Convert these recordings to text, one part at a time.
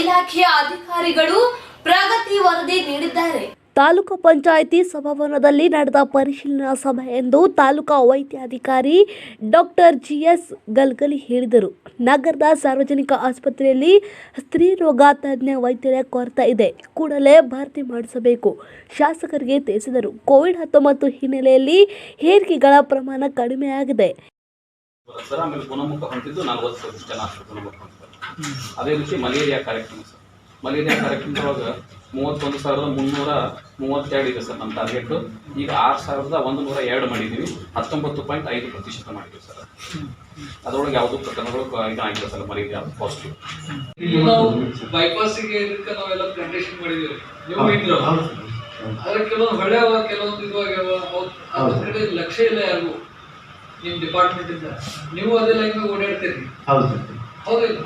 ಇಲಾಖೆಯ ಅಧಿಕಾರಿಗಳು ಪ್ರಗತಿ ವರದಿ ನೀಡಿದ್ದಾರೆ. ತಾಲೂಕು ಪಂಚಾಯಿತಿ ಸಭಾಭವನದಲ್ಲಿ ನಡೆದ ಪರಿಶೀಲನಾ ಸಭೆ ಎಂದು ತಾಲೂಕಾ ವೈದ್ಯಾಧಿಕಾರಿ ಡಾಕ್ಟರ್ ಜಿಎಸ್ ಗಲ್ಗಲಿ ಹೇಳಿದರು. ನಗರದ ಸಾರ್ವಜನಿಕ ಆಸ್ಪತ್ರೆಯಲ್ಲಿ ಸ್ತ್ರೀ ರೋಗ ತಜ್ಞ ವೈದ್ಯರ ಕೊರತೆ ಇದೆ. ಕೂಡಲೇ ಭರ್ತಿ ಮಾಡಿಸಬೇಕು ಶಾಸಕರಿಗೆ ತಿಳಿಸಿದರು. ಕೋವಿಡ್ ಹತ್ತೊಂಬತ್ತು ಹಿನ್ನೆಲೆಯಲ್ಲಿ ಹೇರಿಕೆಗಳ ಪ್ರಮಾಣ ಕಡಿಮೆಯಾಗಿದೆ. ಅದೇ ರೀತಿ ಮಲೇರಿಯಾ ಕಾರ್ಯಕ್ರಮ ಸರ್. ಮಲೇರಿಯಾ ಕಾರ್ಯಕ್ರಮದೊಳಗೆ ಮೂವತ್ತೊಂದು ಸಾವಿರದ ಮುನ್ನೂರ ಮೂವತ್ತೆರಡು ಇದೆ ಸರ್ ನಮ್ಮ ಟಾರ್ಗೆಟ್ ಈಗ ಆರು ಸಾವಿರದ ಒಂದು ನೂರ ಎರಡು ಮಾಡಿದ್ದೀವಿ ಹತ್ತೊಂಬತ್ತು ಪಾಯಿಂಟ್ ಐದು ಪ್ರತಿಶತ ಮಾಡಿದ್ದೀವಿ ಸರ್. ಅದರೊಳಗೆ ಯಾವುದೂ ಪ್ರಕರಣಗಳು ಇದಾಗಿಲ್ಲ ಸರ್ ಮಲೇರಿಯಾ ಪಾಸಿಟಿವ್ ಬೈಪಾಸಿಗೆ ನಾವೆಲ್ಲ ಪ್ಲಾಂಟೇಶನ್ ಮಾಡಿದೀವಿ. ನೀವು ಇದ್ರು ಆದ್ರೆ ಕೆಲವೊಂದು ಹೊಳೆ ಅವ ಕೆಲವೊಂದು ಇದು ಆಗ್ಯಾವ. ಅವ್- ಅದ್ರ ಕಡೆ ಲಕ್ಷ್ಯ ಇಲ್ಲ ಯಾರಿಗೂ. ನಿಮ್ಮ ಡಿಪಾರ್ಟ್ಮೆಂಟ್ ಇಂದ. ನೀವು ಅದೇ ಲೈನ್ ಓಡಾಡ್ತೀರಿ. ಹೌದು ಸರ್. ಹೌದಿಲ್ಲ.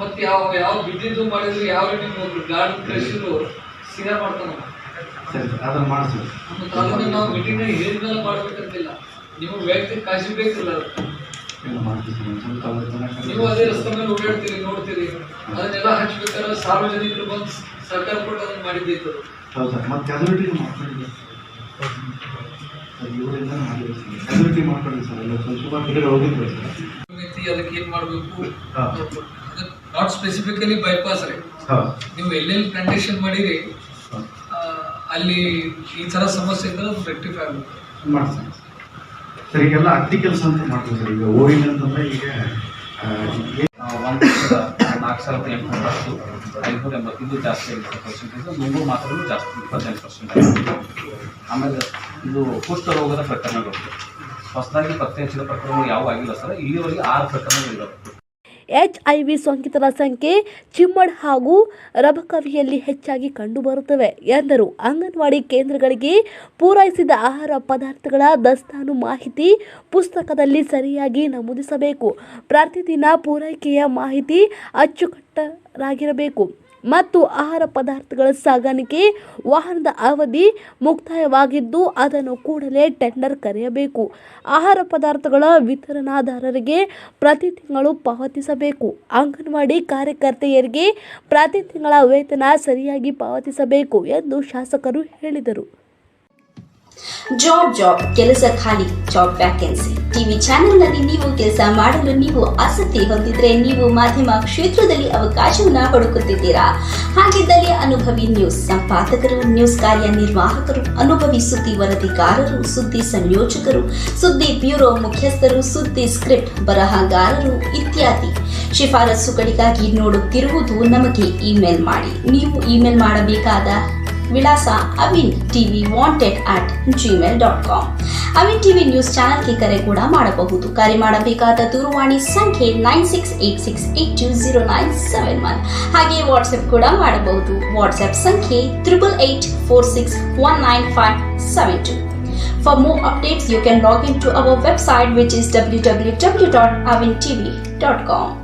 ಮತ್ತೆ ಯಾವ ಯಾವ ಬಿದ್ದಿದ್ದು ಮಾಡಿದ್ರು ಯಾವ ರೀತಿ ಗಾರ್ಡ್ ಕಳಿಸಿದ್ರು ಸೀದಾ ಮಾಡ್ತಾನೆ ಸರಿ ಅದನ್ನು ತಾಲೂಕಿನ ನಾವು ಮೀಟಿಂಗ್ ಹೇಳಿದ್ಮೇಲೆ ಮಾಡ್ಬೇಕಂತಿಲ್ಲ. ನಿಮಗೆ ವ್ಯಕ್ತಿ ಕಾಶಿ ಬೇಕಿಲ್ಲ ನೀವು ಅದೇ ರಸ್ತೆ ಮೇಲೆ ಓಡಾಡ್ತೀರಿ ನೋಡ್ತೀರಿ. ಅದನ್ನೆಲ್ಲ ಹಚ್ಬೇಕಾದ್ರೆ ಸಾರ್ವಜನಿಕರು ಬಂದು ಸರ್ಕಾರ ಕೂಡ ಅದನ್ನ ಮಾಡಿದ್ದೈತೆ ಅದು. ಹೌದು ಮತ್ತೆ ಮಾಡ್ಕೊಂಡಿದ್ದೀವಿ ಸರ್ ಇವರಿಂದ ಮಾಡಿದ್ವಿ ಸರ್. ಎಲ್ಲ ಸ್ವಲ್ಪ ಕಡೆ ಸರ್. ಅದಕ್ಕೆ ಏನ್ ಮಾಡಬೇಕು? ಹಾ. ನಾಟ್ ಸ್ಪೆಸಿಫಿಕಲಿ ಬೈಪಾಸ್ ರೀ. ನೀವು ಎಲ್ಲೆಲ್ಲಿ ಕಂಡೀಷನ್ ಮಾಡಿರಿ ಅಲ್ಲಿ ಈ ತರ ಸಮಸ್ಯೆ ಇದ್ರೆ ಅದು ರೆಕ್ಟಿಫೈ ಆಗುತ್ತೆ. ಮಾಡ್ತೀನಿ. ಸರ್ ಈಗೆಲ್ಲ ಅಟ್ಟಿ ಕೆಲಸ ಅಂತ ಮಾಡ್ತೀವಿ ಸರ್ ಈಗ ಓವಿನ ಅಂತಂದ್ರೆ ಈಗ ಒಂದು ನಾಲ್ಕು ಸಾವಿರದ ಎಂಟುನೂರ ಹತ್ತು ಐದುನೂರ ಎಂಬತ್ತು ಇದು ಜಾಸ್ತಿ ಆಗಿದೆ ಪರ್ಸೆಂಟೇಜ್ ನೂರು ಮಾತ್ರ ಜಾಸ್ತಿ ಇಪ್ಪತ್ತೆಂಟು ಪರ್ಸೆಂಟ್ ಆಗಿದೆ ಆಮೇಲೆ ಇದು ಕುಷ್ಠ ರೋಗದ ಪ್ರಕರಣಗಳು. ಹೊಸದಾಗಿ ಪತ್ತೆ ಹಚ್ಚಿದ ಪ್ರಕರಣಗಳು ಯಾವ ಆಗಿಲ್ಲ ಸರ್. ಇಲ್ಲಿವರೆಗೆ ಆರು ಪ್ರಕರಣಗಳಿದ್ದಾವೆ ವಿ ಸೋಂಕಿತರ ಸಂಖ್ಯೆ ಚಿಮ್ಮಡ್ ಹಾಗೂ ರಬಕವಿಯಲ್ಲಿ ಹೆಚ್ಚಾಗಿ ಕಂಡುಬರುತ್ತವೆ ಎಂದರು. ಅಂಗನವಾಡಿ ಕೇಂದ್ರಗಳಿಗೆ ಪೂರೈಸಿದ ಆಹಾರ ಪದಾರ್ಥಗಳ ದಸ್ತಾನು ಮಾಹಿತಿ ಪುಸ್ತಕದಲ್ಲಿ ಸರಿಯಾಗಿ ನಮೂದಿಸಬೇಕು. ಪ್ರತಿದಿನ ಪೂರೈಕೆಯ ಮಾಹಿತಿ ಅಚ್ಚುಕಟ್ಟರಾಗಿರಬೇಕು ಮತ್ತು ಆಹಾರ ಪದಾರ್ಥಗಳ ಸಾಗಾಣಿಕೆ ವಾಹನದ ಅವಧಿ ಮುಕ್ತಾಯವಾಗಿದ್ದು, ಅದನ್ನು ಕೂಡಲೇ ಟೆಂಡರ್ ಕರೆಯಬೇಕು. ಆಹಾರ ಪದಾರ್ಥಗಳ ವಿತರಣಾದಾರರಿಗೆ ಪ್ರತಿ ತಿಂಗಳು ಪಾವತಿಸಬೇಕು. ಅಂಗನವಾಡಿ ಕಾರ್ಯಕರ್ತೆಯರಿಗೆ ಪ್ರತಿ ತಿಂಗಳ ವೇತನ ಸರಿಯಾಗಿ ಪಾವತಿಸಬೇಕು ಎಂದು ಶಾಸಕರು ಹೇಳಿದರು. ಜಾಬ್ ಜಾಬ್ ಕೆಲಸ ಖಾಲಿ ಜಾಬ್ ವ್ಯಾಕೆನ್ಸಿ ಟಿವಿ ಚಾನೆಲ್ನಲ್ಲಿ ನೀವು ಕೆಲಸ ಮಾಡಲು ನೀವು ಆಸಕ್ತಿ ಹೊಂದಿದ್ರೆ ನೀವು ಮಾಧ್ಯಮ ಕ್ಷೇತ್ರದಲ್ಲಿ ಅವಕಾಶವನ್ನ ಹುಡುಕುತ್ತಿದ್ದೀರಾ? ಹಾಗಿದ್ದಲ್ಲಿ ಅನುಭವಿ ನ್ಯೂಸ್ ಸಂಪಾದಕರು, ನ್ಯೂಸ್ ಕಾರ್ಯನಿರ್ವಾಹಕರು ಅನುಭವಿ ಸುದ್ದಿ ವರದಿಗಾರರು, ಸುದ್ದಿ ಸಂಯೋಜಕರು, ಸುದ್ದಿ ಬ್ಯೂರೋ ಮುಖ್ಯಸ್ಥರು, ಸುದ್ದಿ ಸ್ಕ್ರಿಪ್ಟ್ ಬರಹಗಾರರು ಇತ್ಯಾದಿ. ಶಿಫಾರಸುಗಳಿಗಾಗಿ ನೋಡುತ್ತಿರುವುದು ನಮಗೆ ಇಮೇಲ್ ಮಾಡಿ. ನೀವು ಇಮೇಲ್ ಮಾಡಬೇಕಾದ ವಿಳಾಸ Avin TV wanted at Gmail dot com Avin TV news ಚಾನಲ್ಗೆ ಕರೆ ಕೂಡ ಮಾಡಬಹುದು. ಕರೆ ಮಾಡಬೇಕಾದ ದೂರವಾಣಿ ಸಂಖ್ಯೆ nine six eight six eight two zero nine seven one ಹಾಗೆ ವಾಟ್ಸ್ಆ್ಯಪ್ ಕೂಡ ಮಾಡಬಹುದು. ವಾಟ್ಸಪ್ ಸಂಖ್ಯೆ triple eight four six one nine five seven two For more updates, you can log into our website which is www.avintv.com.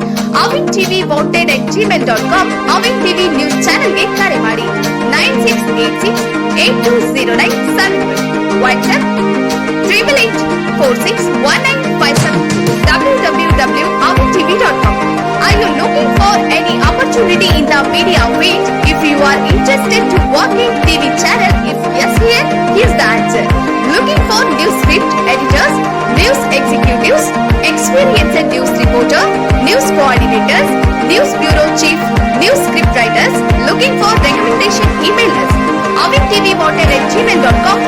Avin TV wanted at Gmail dot com Avin TV news ಚಾನೆಲ್ಗೆ ಕರೆ ಮಾಡಿ nine six eight six eight two zero nine seven WhatsApp triple eight four six one nine five seven W W W Avin TV dot com Are you looking for any opportunity in the media field? If you are interested to work in TV channel, if yes here, here's the answer. Looking for news script editors, News coordinators news bureau chief news script writers looking for recommendation email us avictvwater at gmail.com